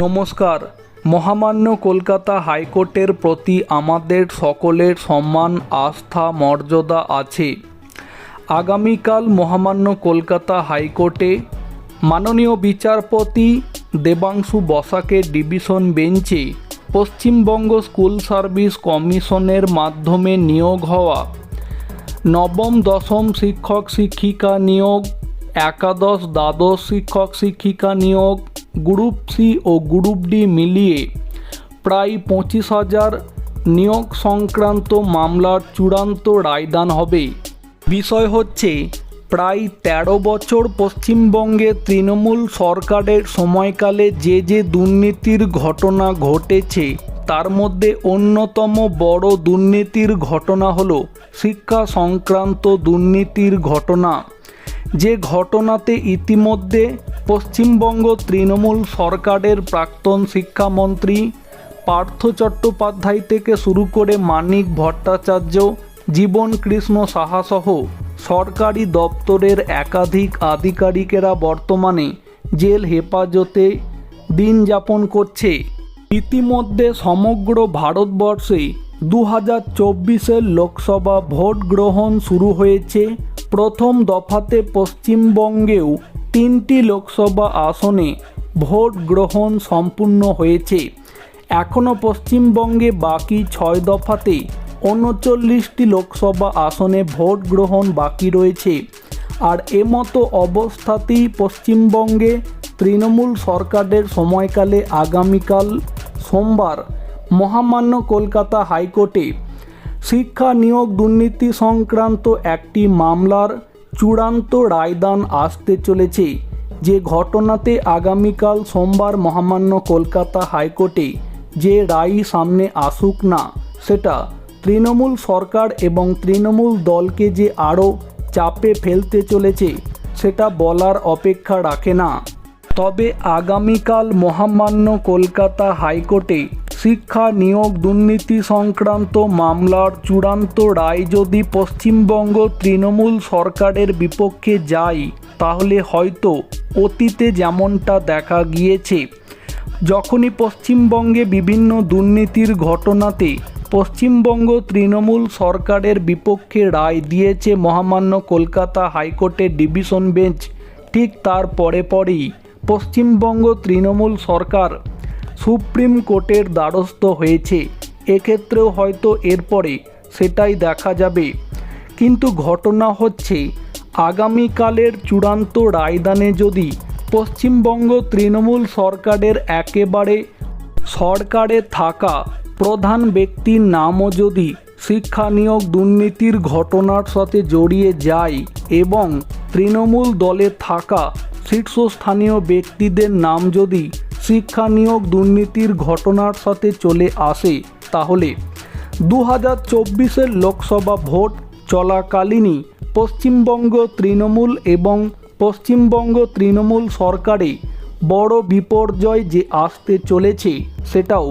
নমস্কার। মহামান্য কলকাতা হাইকোর্টের প্রতি আমাদের সকলের সম্মান আস্থা, মর্যাদা আছে। আগামীকাল মহামান্য কলকাতা হাইকোর্টে মাননীয় বিচারপতি দেবাংশু বসাকে ডিভিশন বেঞ্চে পশ্চিমবঙ্গ স্কুল সার্ভিস কমিশনের মাধ্যমে নিয়োগ হওয়া নবম, দশম শিক্ষক শিক্ষিকা নিয়োগ, একাদশ, দ্বাদশ শিক্ষক শিক্ষিকা নিয়োগ গ্রুপ সি ও গ্রুপ ডি মিলিয়ে প্রায় পঁচিশ হাজার নিয়োগ সংক্রান্ত মামলার চূড়ান্ত রায়দান হবে। বিষয় হচ্ছে, প্রায় ১৩ বছর পশ্চিমবঙ্গে তৃণমূল সরকারের সময়কালে যে যে দুর্নীতির ঘটনা ঘটেছে, তার মধ্যে অন্যতম বড় দুর্নীতির ঘটনা হলো শিক্ষা সংক্রান্ত দুর্নীতির ঘটনা। যে ঘটনাতে ইতিমধ্যে পশ্চিমবঙ্গ তৃণমূল সরকারের প্রাক্তন শিক্ষামন্ত্রী পার্থ চট্টোপাধ্যায় থেকে শুরু করে মানিক ভট্টাচার্য, জীবন কৃষ্ণ সাহাসহ সরকারি দপ্তরের একাধিক আধিকারিকেরা বর্তমানে জেল হেফাজতে দিন যাপন করছে। ইতিমধ্যে সমগ্র ভারতবর্ষে দু হাজার লোকসভা ভোট গ্রহণ শুরু হয়েছে। প্রথম দফাতে পশ্চিমবঙ্গেও তিনটি লোকসভা আসনে ভোট গ্রহণ সম্পূর্ণ হয়েছে। এখনও পশ্চিমবঙ্গে বাকি ছয় দফাতে উনচল্লিশটি লোকসভা আসনে ভোট গ্রহণ বাকি রয়েছে। আর এমতো অবস্থাতেই পশ্চিমবঙ্গে তৃণমূল সরকারের সময়কালে আগামীকাল সোমবার মহামান্য কলকাতা হাইকোর্টে শিক্ষা নিয়োগ দুর্নীতি সংক্রান্ত একটি মামলার চূড়ান্ত রায়দান আসতে চলেছে। যে ঘটনাতে আগামীকাল সোমবার মহামান্য কলকাতা হাইকোর্টে যে রায় সামনে আসুক না, সেটা তৃণমূল সরকার এবং তৃণমূল দলকে যে আরও চাপে ফেলতে চলেছে, সেটা বলার অপেক্ষা রাখে না। তবে আগামীকাল মহামান্য কলকাতা হাইকোর্টে শিক্ষা নিয়োগ দুর্নীতি সংক্রান্ত মামলার চূড়ান্ত রায় যদি পশ্চিমবঙ্গ তৃণমূল সরকারের বিপক্ষে যায়, তাহলে হয়তো অতীতে যেমনটা দেখা গিয়েছে, যখনই পশ্চিমবঙ্গে বিভিন্ন দুর্নীতির ঘটনাতে পশ্চিমবঙ্গ তৃণমূল সরকারের বিপক্ষে রায় দিয়েছে মহামান্য কলকাতা হাইকোর্টের ডিভিশন বেঞ্চ, ঠিক তার পরে পরেই পশ্চিমবঙ্গ তৃণমূল সরকার সুপ্রিম কোর্টের দ্বারস্থ হয়েছে। এক্ষেত্রেও হয়তো এরপরে সেটাই দেখা যাবে। কিন্তু ঘটনা হচ্ছে, আগামীকালের চূড়ান্ত রায়দানে যদি পশ্চিমবঙ্গ তৃণমূল সরকারের একেবারে সরকারে থাকা প্রধান ব্যক্তির নামও যদি শিক্ষা নিয়োগ দুর্নীতির ঘটনার সাথে জড়িয়ে যায় এবং তৃণমূল দলে থাকা শীর্ষস্থানীয় ব্যক্তিদের নাম যদি শিক্ষা নিয়োগ দুর্নীতির ঘটনার সাথে চলে আসে, তাহলে দু হাজার চব্বিশের লোকসভা ভোট চলাকালীনই পশ্চিমবঙ্গ তৃণমূল এবং পশ্চিমবঙ্গ তৃণমূল সরকারে বড় বিপর্যয় যে আসতে চলেছে সেটাও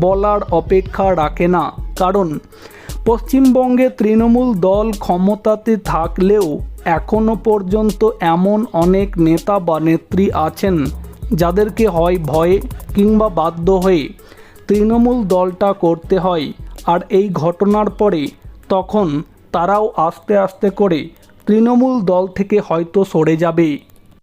বলার অপেক্ষা রাখে না। কারণ পশ্চিমবঙ্গে তৃণমূল দল ক্ষমতাতে থাকলেও এখনও পর্যন্ত এমন অনেক নেতা বা নেত্রী আছেন যাদেরকে হয় ভয়ে কিংবা বাধ্য হয়ে তৃণমূল দলটা করতে হয় আর এই ঘটনার পরে তখন তারাও আস্তে আস্তে করে তৃণমূল দল থেকে হয়তো সরে যাবে।